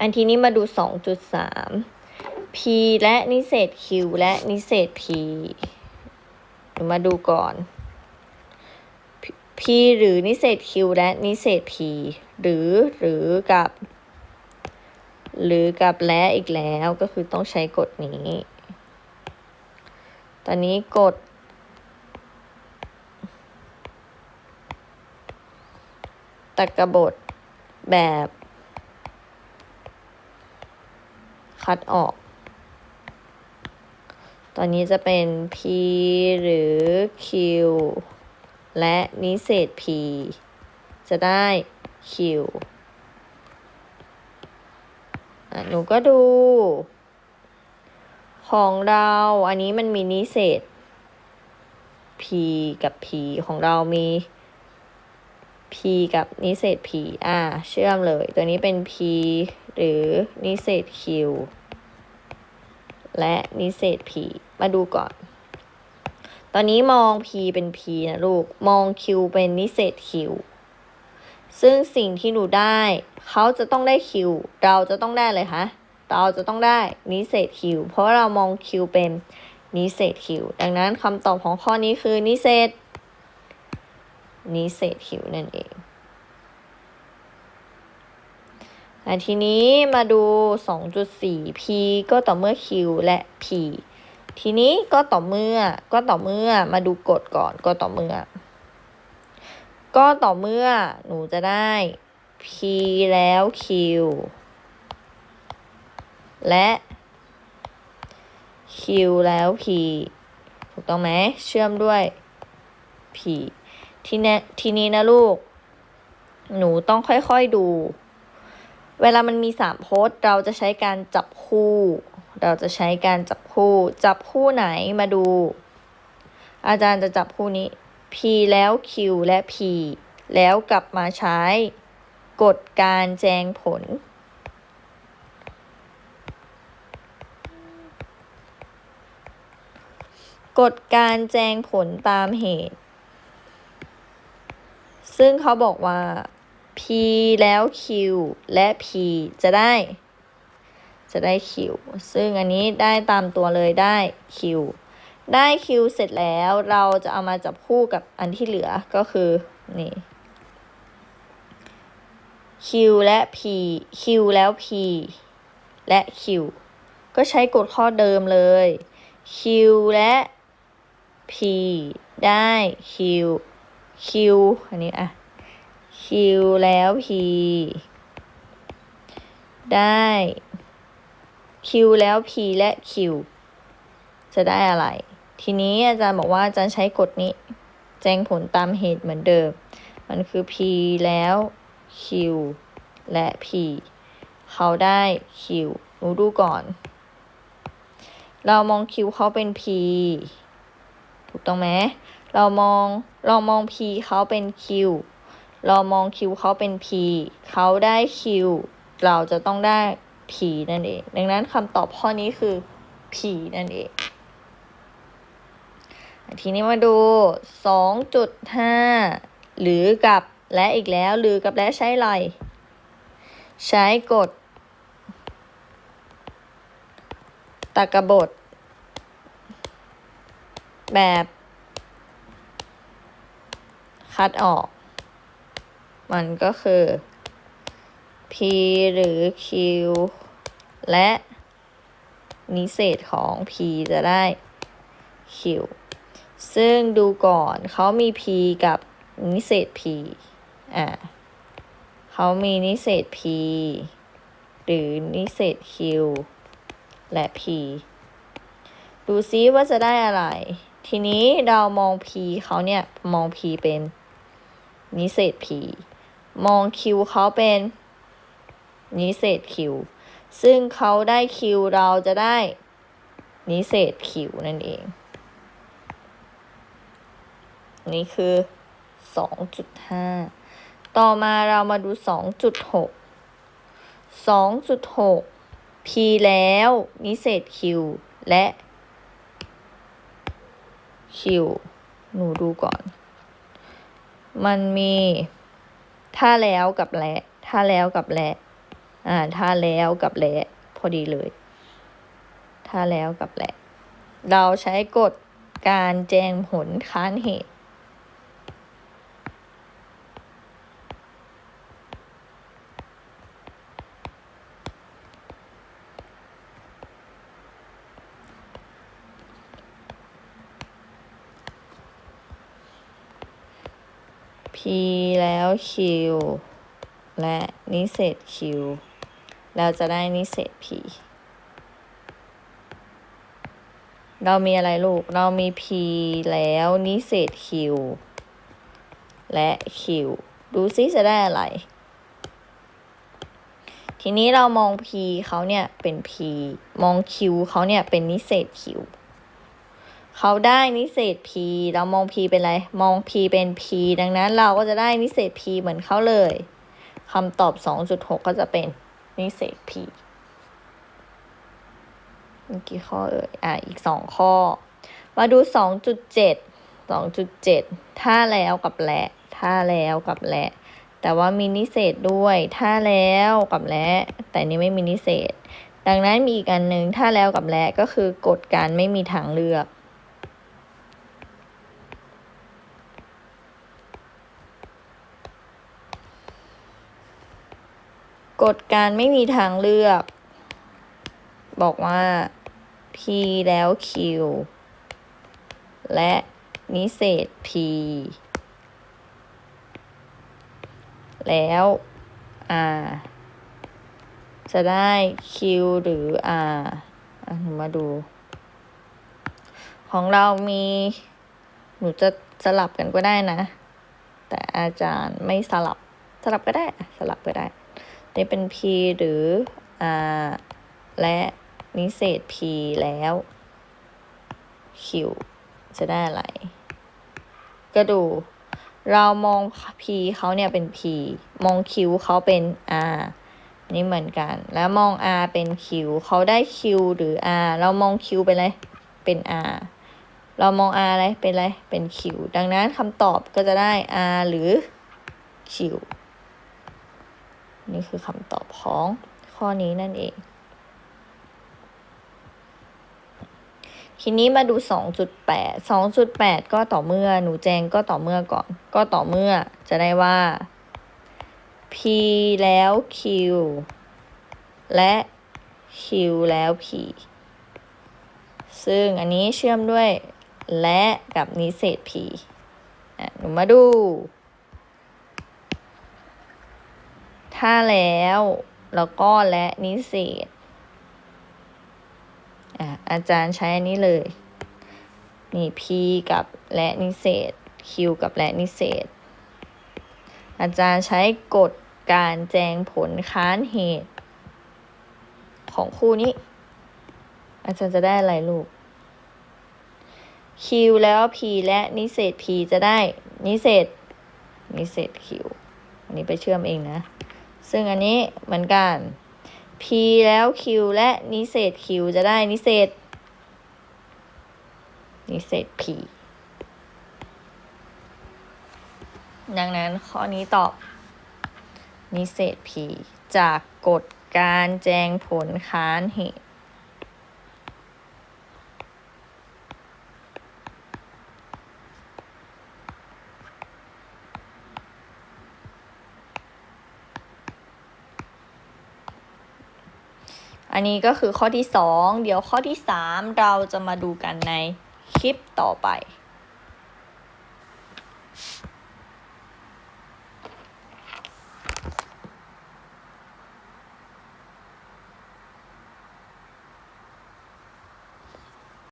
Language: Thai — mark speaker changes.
Speaker 1: อันทีนี้มาดูสองจุดสาม p และนิเศษ q และนิเศษ p มาดูก่อน p หรือนิเศษ q และนิเศษ p หรือหรือกับ หรือกับและอีกแล้วก็คือต้องใช้กฎนี้ ตอนนี้กฎตรรกบทแบบ คัดออก ตอนนี้จะเป็น p หรือ q และนิเศษ p จะได้ q หนูก็ดู ของเราอันนี้มันมีนิเศษ p กับ p ของเรามี p กับนิเศษ p อ่า เชื่อมเลย ตัวนี้เป็น p หรือนิเศษ q และนิเศษ p มาดูก่อน ตอนนี้มอง p เป็น p นะลูก มอง q เป็นนิเศษ q ซึ่งสิ่งที่หนูได้ เขาจะต้องได้ q เราจะต้องได้เลยคะเราจะต้องได้นิเศษ q เพราะเรามอง q เป็นนิเศษ q ดังนั้นคำตอบของข้อนี้คือนิเศษนิเศษ q นั่นเอง อะทีนี้มาดู 2.4 p ก็ต่อเมื่อ q และ p ทีนี้ก็ต่อเมื่อก็ต่อเมื่อมาดูกฎก่อนก็ต่อเมื่อ ก็ต่อเมื่อหนูจะได้ p แล้ว q และ q แล้ว p ถูกต้องไหมเชื่อมด้วย p ทีนี้ทีนี้นะลูก หนูต้องค่อยๆดู เวลามันมีสามพจน์เราจะใช้การจับคู่ เราจะใช้การจับคู่ จับคู่ไหนมาดู อาจารย์จะจับคู่นี้ p แล้ว q และ p แล้วกลับมาใช้กฎการแจงผล กฎการแจงผลตามเหตุ ซึ่งเขาบอกว่า p แล้ว q และ p จะได้ จะได้ q ซึ่งอันนี้ได้ตามตัวเลยได้ q ได้ q เสร็จแล้วเราจะเอามาจับคู่กับอันที่เหลือก็คือนี่ q และ p q แล้ว p และ q ก็ใช้กฎข้อเดิมเลย q และ p ได้ q q อันนี้อะ q แล้ว p ได้ q แล้ว p และ q จะได้อะไร ทีนี้อาจารย์บอกว่าอาจารย์ใช้กฎนี้ แจ้งผลตามเหตุเหมือนเดิม มันคือ p แล้ว q และ p เขาได้ q หนูดูก่อน เรามอง q เขาเป็น p ถูกต้องไหมเรามองเรามอง p เขาเป็น q เรามอง q เขาเป็น p เขาได้ q เราจะต้องได้ p นั่นเอง ดังนั้นคำตอบข้อนี้คือ p นั่นเอง ทีนี้มาดู 2.5 หรือกับและอีกแล้ว หรือกับและใช้อะไร ใช้กฎตรกบท แบบ คัดออก มันก็คือ p หรือ q และนิเศษของ p จะได้ q ซึ่งดูก่อนเขามี p กับนิเศษ p อ่าเขามีนิเศษ p หรือนิเศษ q และ p ดูซิว่าจะได้อะไร ทีนี้เรามอง p เขาเนี่ย มอง p เป็นนิเศษ p มอง q เขาเป็นนิเศษ q ซึ่งเขาได้ q เราจะได้นิเศษ q นั่นเอง นี่คือ 2.5 ต่อมาเรามาดู 2.6 2.6 p แล้ว นิเศษ q และ q หนูดูก่อน มันมี ถ้าแล้วกับและถ้าแล้วกับและอ่าถ้าแล้วกับและพอดีเลยถ้าแล้วกับและ เราใช้กฎการแจงผลค้านเหตุ p แล้ว q และนิเศษ q เราจะได้นิเศษ p เรามีอะไรลูก เรามี p แล้วนิเศษ q และ q ดูซิจะได้อะไร ทีนี้เรามอง p เขาเนี่ยเป็น p มอง q เขาเนี่ยเป็นนิเศษ q เขาได้นิเศษ p เรามอง p เป็นอะไร มอง p เป็น p ดังนั้นเราก็จะได้นิเศษ p เหมือนเขาเลยคำตอบ 2.6 ก็จะเป็นนิเศษ p มีกี่ข้อเอ่ยอะอีกสองข้อ มาดู 2.7 2.7 ถ้าแล้วกับและ ถ้าแล้วกับและ แต่ว่ามีนิเศษด้วย ถ้าแล้วกับและ แต่นี้ไม่มีนิเศษ ดังนั้นมีอีกอันหนึ่งถ้าแล้วกับและก็คือกฎการไม่มีทางเลือก กฎการไม่มีทางเลือก บอกว่า p แล้ว q และนิเศษ p แล้ว r จะได้ q หรือ r อะหนูมาดู ของเรามี หนูจะสลับกันก็ได้นะ แต่อาจารย์ไม่สลับ สลับก็ได้ สลับก็ได้ นี่เป็น p หรือ r และนิเศษ p แล้ว q จะได้อะไร ก็ดู เรามอง p เขาเนี่ยเป็น p มอง q เขาเป็น r นี่เหมือนกัน แล้วมอง r เป็น q เขาได้ q หรือ r เรามอง q เป็นอะไร เป็น r เรามอง r อะไร เป็นอะไร เป็น q ดังนั้นคำตอบก็จะได้ r หรือ q นี่คือคำตอบของข้อนี้นั่นเอง ทีนี้มาดู 2.8 2.8 ก็ต่อเมื่อ หนูแจงก็ต่อเมื่อก่อน ก็ต่อเมื่อจะได้ว่า p แล้ว q และ q แล้ว p ซึ่งอันนี้เชื่อมด้วยและกับนิเศษ p หนูมาดู ถ้าแล้ว แล้วก็และนิเศษอะอาจารย์ใช้อันนี้เลย นี่ p กับและนิเศษ q กับและนิเศษ อาจารย์ใช้กฎการแจงผลค้านเหตุ ของคู่นี้ อาจารย์จะได้อะไรลูก q แล้ว p และนิเศษ p จะได้นิเศษนิเศษ q อันนี้ไปเชื่อมเองนะ ซึ่งอันนี้เหมือนกัน p แล้ว q และนิเศษ q จะได้นิเศษ นิเศษ p ดังนั้นข้อนี้ตอบ นิเศษ p จากกฎการแจงผลค้านเหตุ อันนี้ก็คือข้อที่สองเดี๋ยวข้อที่สามเราจะมาดูกันในคลิปต่อไป